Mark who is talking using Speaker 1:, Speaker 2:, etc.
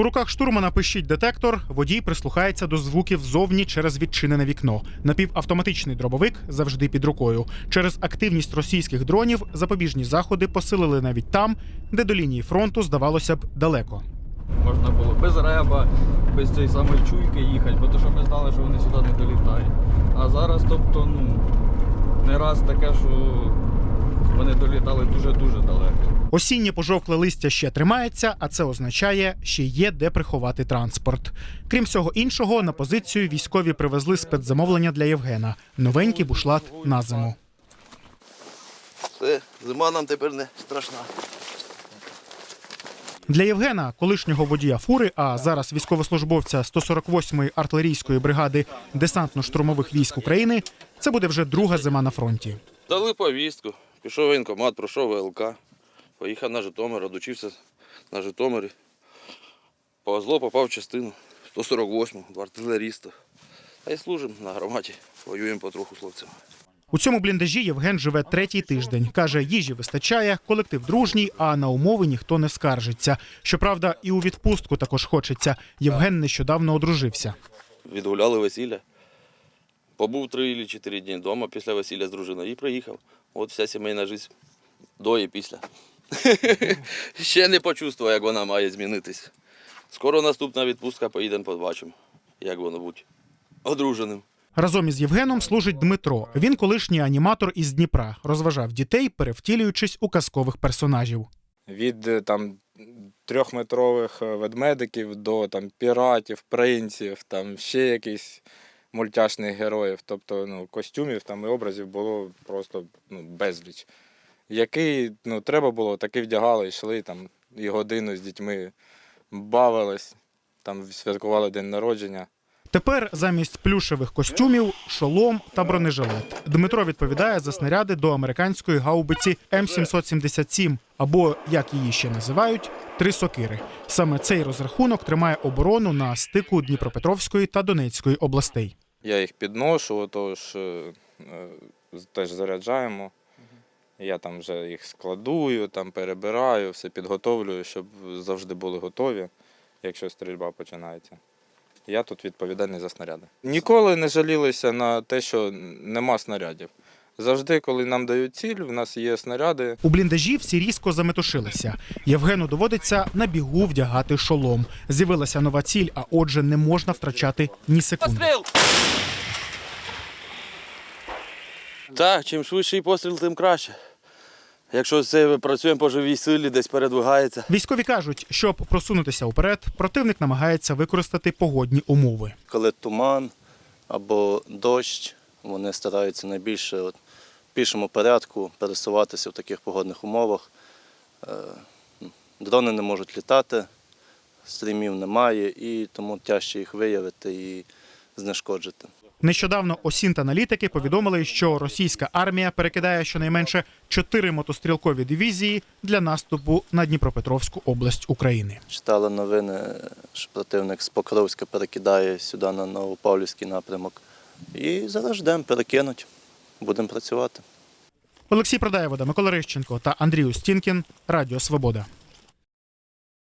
Speaker 1: У руках штурмана пищить детектор. Водій прислухається до звуків ззовні через відчинене вікно. Напівавтоматичний дробовик завжди під рукою. Через активність російських дронів запобіжні заходи посилили навіть там, де до лінії фронту здавалося б далеко.
Speaker 2: Можна було без реба, без цієї самої чуйки їхати, бо то що ми знали, що вони сюди не долітають. А зараз, тобто, ну, не раз таке, що вони долітали дуже-дуже далеко.
Speaker 1: Осіннє пожовкле листя ще тримається, а це означає, що є де приховати транспорт. Крім всього іншого, на позицію військові привезли спецзамовлення для Євгена новенький бушлат на зиму.
Speaker 3: Все, зима нам тепер не страшна.
Speaker 1: Для Євгена, колишнього водія фури, а зараз військовослужбовця 148-ї артилерійської бригади десантно-штурмових військ України, це буде вже друга зима на фронті.
Speaker 3: Дали повістку. Пішов воєнкомат, пройшов ВЛК. Поїхав на Житомир, одучився на Житомирі. Повезло, попав в частину 148 го артилеріста. Та й служимо на громаді. Воюємо потроху з хлопцями.
Speaker 1: У цьому бліндажі Євген живе третій тиждень. Каже, їжі вистачає, колектив дружній, а на умови ніхто не скаржиться. Щоправда, і у відпустку також хочеться. Євген нещодавно одружився.
Speaker 3: Відгуляли весілля. Побув три чи чотири дні вдома після весілля з дружиною і приїхав. От вся сімейна життя до і після. Ще не почувствував, як вона має змінитись. Скоро наступна відпустка, поїдемо, побачимо, як воно бути одруженим.
Speaker 1: Разом із Євгеном служить Дмитро. Він колишній аніматор із Дніпра, розважав дітей, перевтілюючись у казкових персонажів.
Speaker 4: від е, там трьохметрових е, ведмедиків до там піратів, принців, там ще якихось мультяшних героїв. Тобто ну, костюмів там і образів було просто ну, безліч. Який ну, треба було, такий вдягали, йшли там і годину з дітьми бавились, там святкували день народження.
Speaker 1: Тепер замість плюшевих костюмів шолом та бронежилет. Дмитро відповідає за снаряди до американської гаубиці М777, або як її ще називають, три сокири. Саме цей розрахунок тримає оборону на стику Дніпропетровської та Донецької областей.
Speaker 4: Я їх підношу, отож е, е, теж заряджаємо. Я там вже їх складую, там перебираю, все підготовлюю, щоб завжди були готові, якщо стрільба починається. Я тут відповідальний за снаряди. Ніколи не жалілися на те, що нема снарядів. Завжди, коли нам дають ціль, в нас є снаряди.
Speaker 1: У бліндажі всі різко заметушилися. Євгену доводиться на бігу вдягати шолом. З'явилася нова ціль, а отже, не можна втрачати ні секунди.
Speaker 3: Так, чим швидший постріл, тим краще. Якщо це працюємо по живій силі, десь передвигається.
Speaker 1: Військові кажуть, щоб просунутися уперед, противник намагається використати погодні умови.
Speaker 5: коли туман або дощ, вони стараються найбільше от, в пішому порядку пересуватися в таких погодних умовах. Е, Дрони не можуть літати, стрімів немає, і тому тяжче їх виявити і знешкоджити.
Speaker 1: Нещодавно осінт-аналітики повідомили, що російська армія перекидає щонайменше чотири мотострілкові дивізії для наступу на Дніпропетровську область України.
Speaker 5: Читали новини, що противник з Покровська перекидає сюди на Новопавлівський напрямок. І зараз ждемо, перекинуть, будемо працювати.
Speaker 1: Олексій Продаєвода, Микола Рищенко та Андрій Устінкін. Радіо Свобода.